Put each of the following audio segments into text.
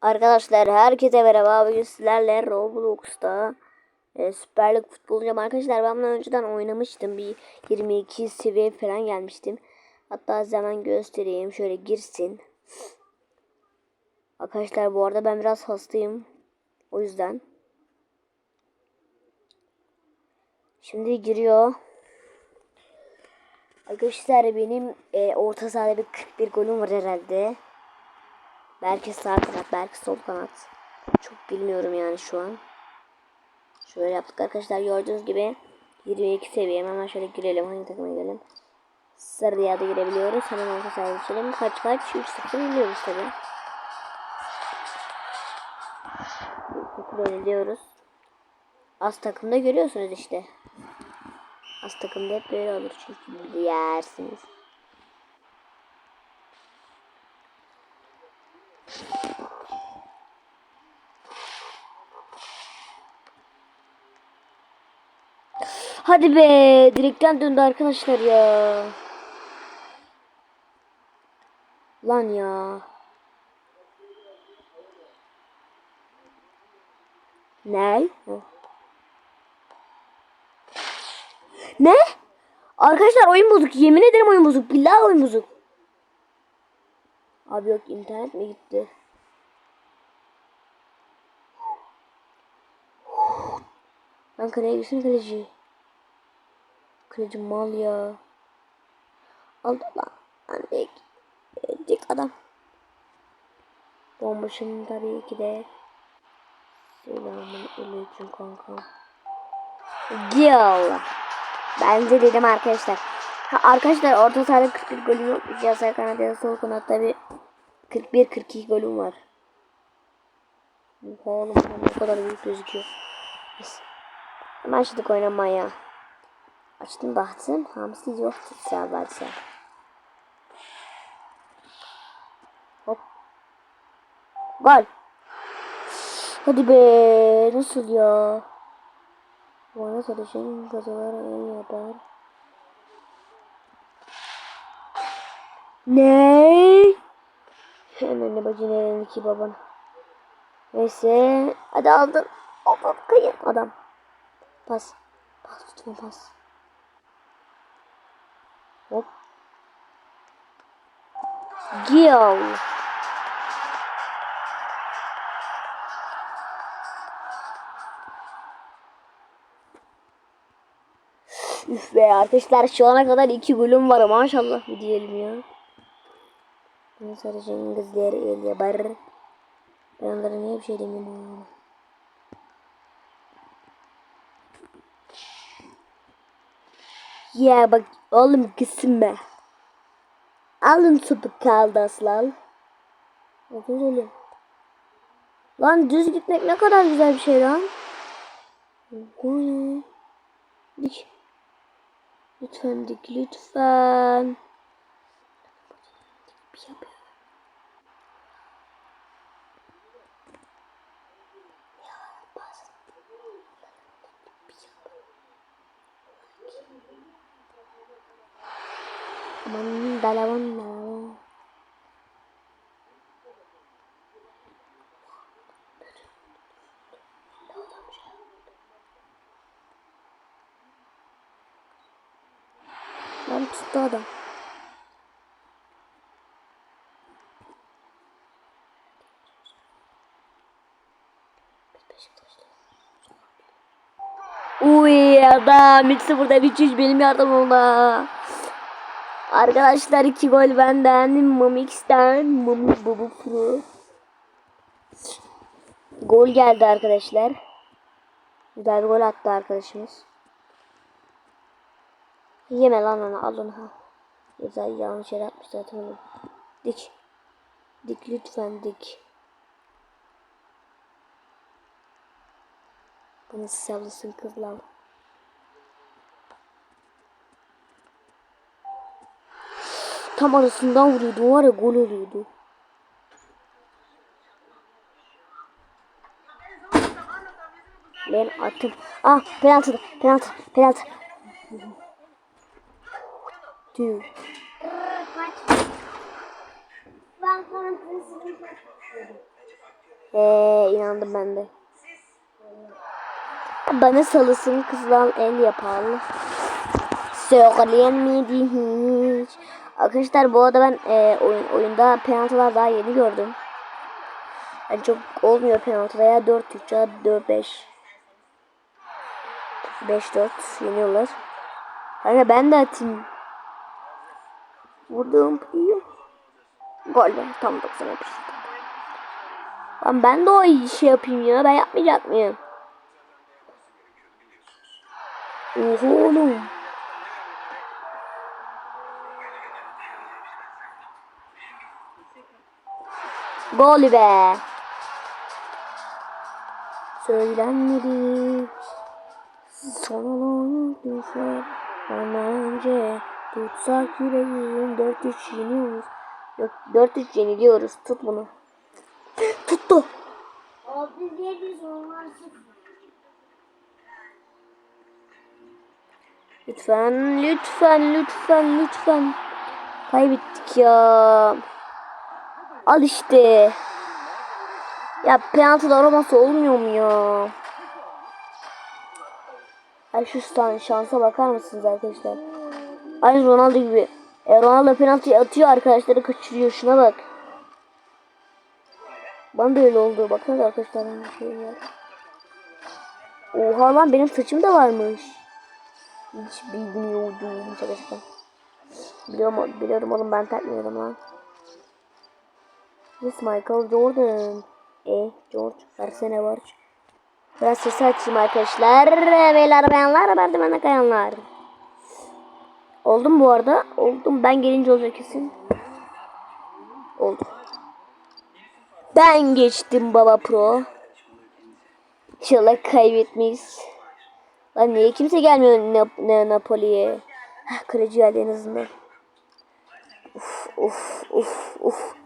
Arkadaşlar herkese merhaba. Bugün sizlerle Roblox'ta e, Süper Lig futbol oynayacağım. Arkadaşlar ben bundan önceden oynamıştım. Bir 22 seviye falan gelmiştim. Hatta zaman göstereyim. Şöyle girsin. Arkadaşlar bu arada ben biraz hastayım. O yüzden. Şimdi giriyor. Arkadaşlar benim e, orta sahada bir 41 golüm var herhalde. Belki sağ kanat, belki sol kanat. Çok bilmiyorum yani şu an. Şöyle yaptık arkadaşlar gördüğünüz gibi 22 seviyem. Hemen şöyle girelim. Hangi takıma girelim? Sarıya da girebiliyoruz. Hemen orta sahaya geçelim. Kaç kaç? 3-0 biliyoruz tabi. Böyle diyoruz. Az takımda görüyorsunuz işte. Az takımda hep böyle olur çünkü yersiniz. Hadi be, direkten döndü arkadaşlar ya. Lan ya. Ne? Ne? Arkadaşlar oyun bozuk. Yemin ederim oyun bozuk. Billahi oyun bozuk. Abi yok internet mi gitti? Lan kaleye girsin kaleci. Kaleci mal ya. Aldı lan. Anne. Dik adam. Bombuşun tabii ki de. Selamun aleyküm kanka. Gel. Bence dedim arkadaşlar. Ha, arkadaşlar orta sahada 41 golüm yok. Cihazlar kanadı ya sol kanatta bir 41-42 golüm var. Oğlum ne kadar büyük gözüküyor. Neyse. Başladık oynamaya. Açtım baktım. Hamsi yok tutsa varsa. Hop. Gol. Hadi be. Nasıl ya? Bana çalışan kazalar en yapar. Ne? Hemen ne bacı nerenin ki baban. Neyse. Hadi aldım. Hop kıyın adam. Pas. Pas tutma pas. Hop. Gel. Üf be arkadaşlar şu ana kadar iki golüm var maşallah diyelim ya. Ben sadece Cengizler el yapar. Ben onlara niye bir şey demiyorum. Ya bak oğlum be. Alın topu kaldı aslan. Ne güzel. Lan düz gitmek ne kadar güzel bir şey lan. Dik. Lütfen dik lütfen. Dalaman dalaman. Lan tuttu adam. Uy adam ikisi burada bir çiz benim yardım ona. Arkadaşlar iki gol benden. Mamix'ten. Mami Baba Pro. Gol geldi arkadaşlar. Güzel gol attı arkadaşımız. Yeme lan onu al onu. Güzel yanlış yere atmış zaten onu. Dik. Dik lütfen dik. Bana savlasın kızlar. Tam arasından vuruyordu var ya gol oluyordu. Ben attım. Ah penaltı penaltı penaltı. Sana He inandım ben de. Bana salısın kızdan el yapalım. Söyleyemedi hiç. Arkadaşlar bu arada ben e, oyun, oyunda penaltılar daha yeni gördüm. Yani çok olmuyor penaltı veya 4 3 ya 4 5. 5 4 yeniyorlar. Hani ben de atayım. Vurdum. Gol be. Tam 90 yapıştı. Lan ben de o işi yapayım ya. Ben yapmayacak mıyım? Oha oğlum. Gol be. Söylenmedi. Olan düşer. Ama önce tutsak yüreğim 4-3 yeniyoruz. Yok 4-3 yeniliyoruz. Tut bunu. Tuttu. Abi diye sıfır. Lütfen, lütfen, lütfen, lütfen. Kaybettik ya. Al işte. Ya penaltılar olmasa olmuyor mu ya? Ay şu şan- şansa bakar mısınız arkadaşlar? Aynı Ronaldo gibi. E, Ronaldo penaltıyı atıyor arkadaşları kaçırıyor. Şuna bak. Bana da öyle oldu. Bakın arkadaşlar. bir Şey var. Oha lan benim saçım da varmış. Hiç bilmiyordum şaka. Biliyorum, biliyorum oğlum ben takmıyorum lan. This Michael Jordan. E George versene var. Biraz sesi açayım arkadaşlar. Beyler bayanlar merdivene kayanlar. Oldum bu arada. Oldum. Ben gelince olacak kesin. Oldu. Ben geçtim baba pro. İnşallah kaybetmeyiz. Lan niye kimse gelmiyor Nap ne Napoli'ye? Kaleci geldi en azından. Uf uf uf uf.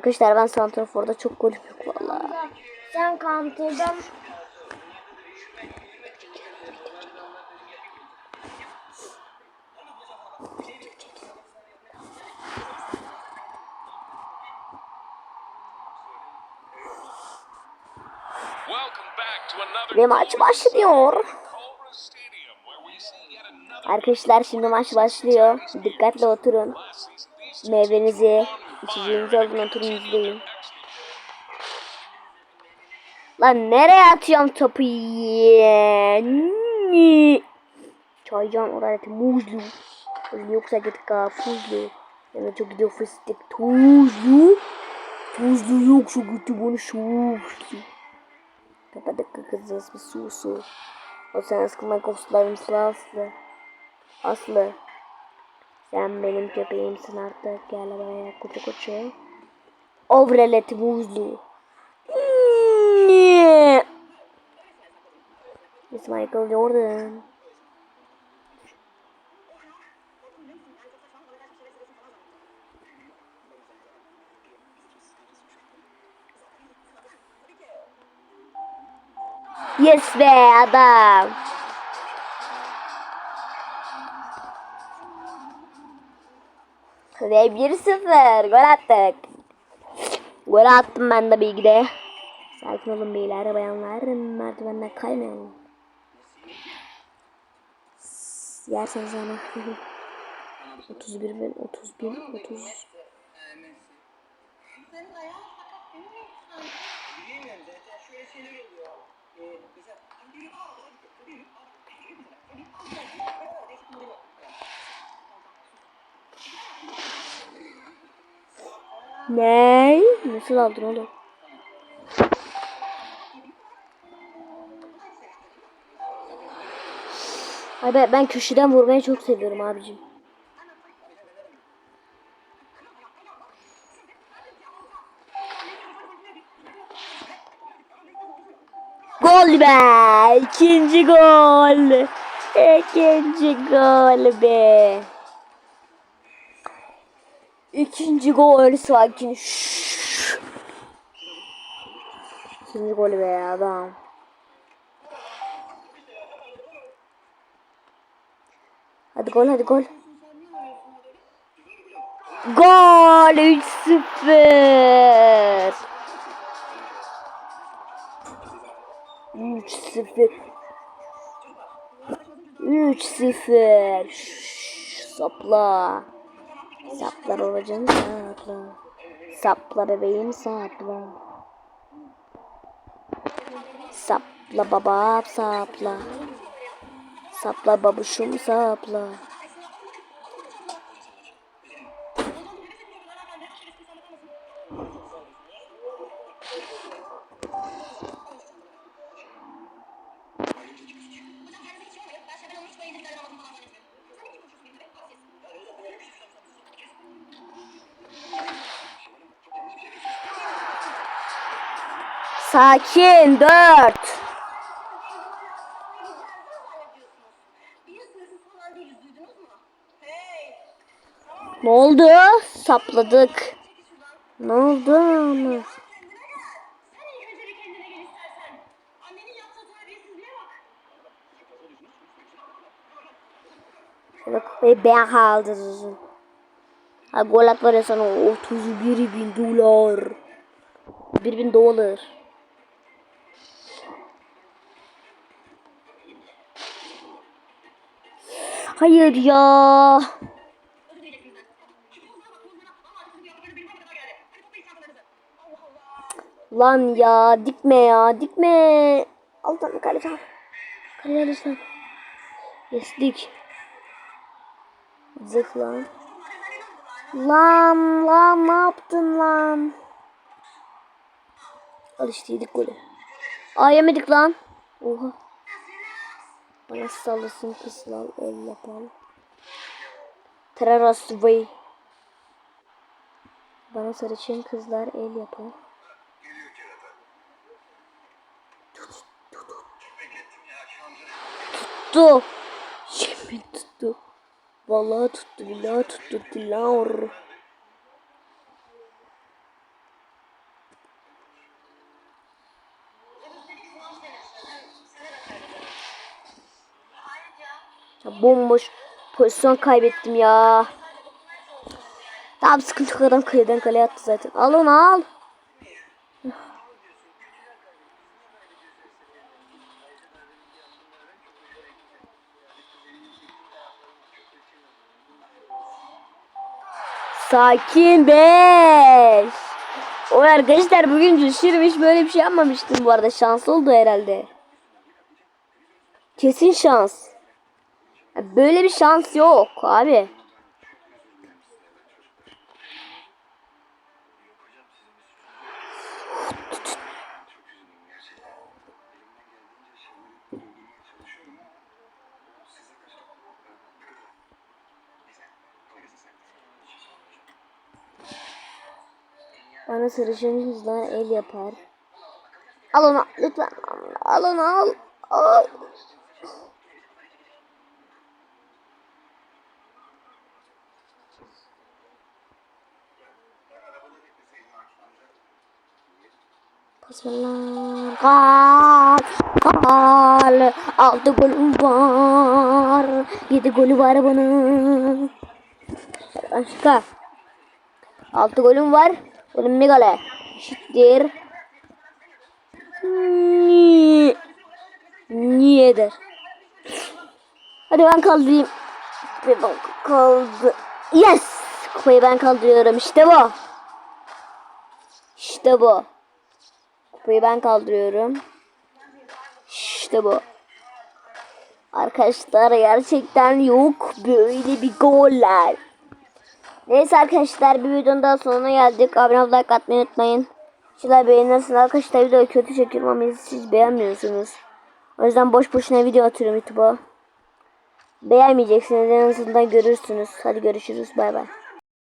Arkadaşlar ben Santrafor'da çok golüm yok valla. Sen another Ve maç başlıyor. Arkadaşlar şimdi maç başlıyor. Dikkatli oturun. Meyvenizi, içeceğinizi alın oturun izleyin. Lan nereye atıyorum topu? Çaycan oraya muzlu. Yoksa git kafuzlu. Yani çok gidiyor fıstık tuzlu. Tuzlu yoksa gitti bunu şuflu. Kapadık kızız bir susu. O sen sıkılma kostlarım Aslı. Aslı. Sen benim köpeğimsin artık. Gel buraya kutu kutu. Ovreleti muzlu. It's Michael Jordan. Yes be adam. Ve 1-0 gol attık. Gol attım ben de bilgi de. Sakin olun beyler bayanlar. Merdivenden kaymayalım. Yersen sana. 31 bin, 30 bin, 30. Ne? Nasıl aldın oğlum? Ay ben, ben köşeden vurmayı çok seviyorum abicim. Gol be! İkinci gol! İkinci gol be! İkinci gol sakin. Şşş. İkinci golü be adam. Hadi gol hadi gol. Gol 3-0. 3-0. 3-0. Sapla. Sapla babacığım sapla. Sapla bebeğim sapla. Sapla baba sapla. Sapla babuşum sapla. Sakin dört. Ne oldu? Sapladık. Ne oldu ama? Şöyle kupayı ben kaldırırım. Gol at var ya sana 31 bin dolar. 1 bin dolar. Hayır ya. Lan ya dikme ya dikme. Alttan kale çal. Kale lütfen. Yes dik. Zık lan. Lan lan ne yaptın lan? Al işte yedik golü. Aa yemedik lan. Oha. Bana sallasın kızlar el yapalım. Terraras way. Bana sarışın kızlar el yapalım. Tuttu. Yemin tuttu. Vallahi tuttu. Billahi tuttu. Dilar. Bomboş pozisyon kaybettim ya. Tamam sıkıntı yok adam kaleden kaleye attı zaten. Al onu al. Sakin beş. O arkadaşlar bugün düşürmüş böyle bir şey yapmamıştım bu arada. Şans oldu herhalde. Kesin şans. Böyle bir şans yok abi. Bana sarışın kızlar el yapar. Al onu lütfen. Al onu al. Al. Lan. Gol. Gol. Altı golüm var. Yedi golü var bunun. Başka. Altı golüm var. Benim bir gole. Eşittir. Ni- Niyedir? Hadi ben kaldırayım. Ben kaldı. Yes! Kupayı ben kaldırıyorum. İşte bu. İşte bu. Kupayı ben kaldırıyorum. İşte bu. Arkadaşlar gerçekten yok böyle bir goller. Neyse arkadaşlar bir videonun daha sonuna geldik. Abone olmayı like atmayı unutmayın. Şeyler beğenirsiniz arkadaşlar videoyu kötü çekiyorum ama siz beğenmiyorsunuz. O yüzden boş boşuna video atıyorum YouTube'a. Beğenmeyeceksiniz en azından görürsünüz. Hadi görüşürüz bay bay.